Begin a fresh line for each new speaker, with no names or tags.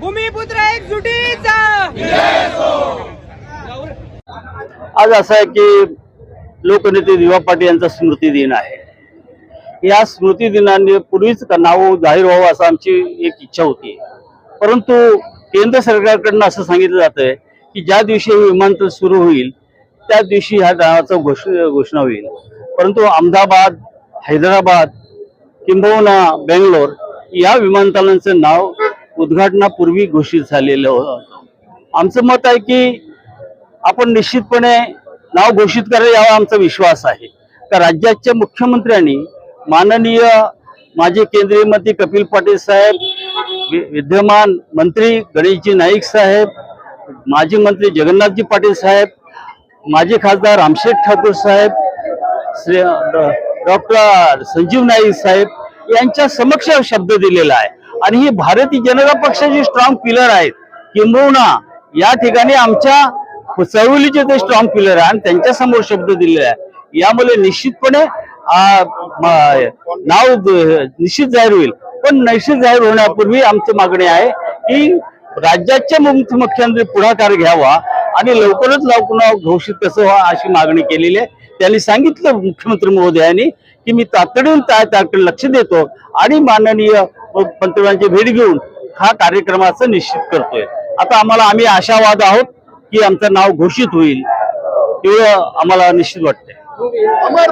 भूमिपुत्र
आज असं आहे की लोकनेते दिवा पाटील यांचा स्मृती दिन आहे. या स्मृती दिनाने पूर्वीच नाव जाहीर व्हावं असं आमची एक इच्छा होती. परंतु केंद्र सरकारकडनं असं सांगितलं जात आहे की ज्या दिवशी हे विमानतळ सुरू होईल त्या दिवशी ह्या नावाचं घोष घोषणा होईल. परंतु अहमदाबाद हैदराबाद किंबहुना बेंगलोर या विमानतळांचं नाव उद्घाटनापूर्वी घोषित झालेलं होतं. आमचं मत आहे की आपण निश्चितपणे नाव घोषित करायला यावा आमचा विश्वास आहे. का राज्याच्या मुख्यमंत्र्यांनी माननीय माजी केंद्रीय मंत्री कपिल पाटील साहेब वि- विद्यमान मंत्री गणेशजी नाईक साहेब माजी मंत्री जगन्नाथजी पाटील साहेब माजी खासदार रामशेठ ठाकूर साहेब श्री डॉक्टर संजीव नाईक साहेब यांच्या समक्ष शब्द दिलेला आहे. आणि ही भारतीय जनता पक्षाचे स्ट्रॉंग पिलर आहेत. किंबहुना या ठिकाणी आमच्या चळवळीचे ते स्ट्रॉंग पिलर आहे आणि त्यांच्यासमोर शब्द दिलेला आहे. यामुळे निश्चितपणे नाव निश्चित जाहीर होईल. पण निश्चित जाहीर होण्यापूर्वी आमची मागणी आहे की राज्याचे मुख्यमंत्री पुढाकार घ्यावा आणि लवकरच लवकर घोषित कसं व्हा अशी मागणी केलेली आहे. त्यांनी सांगितलं मुख्यमंत्री महोदयांनी की मी तातडीने त्या त्याकडे लक्ष देतो आणि माननीय पंतप्रधानांची भेट घेऊन हा कार्यक्रमाचं निश्चित करतोय. आता आम्हाला आम्ही आशावाद आहोत की आमचं नाव घोषित होईल. एवढं आम्हाला निश्चित वाटतंय.
अमर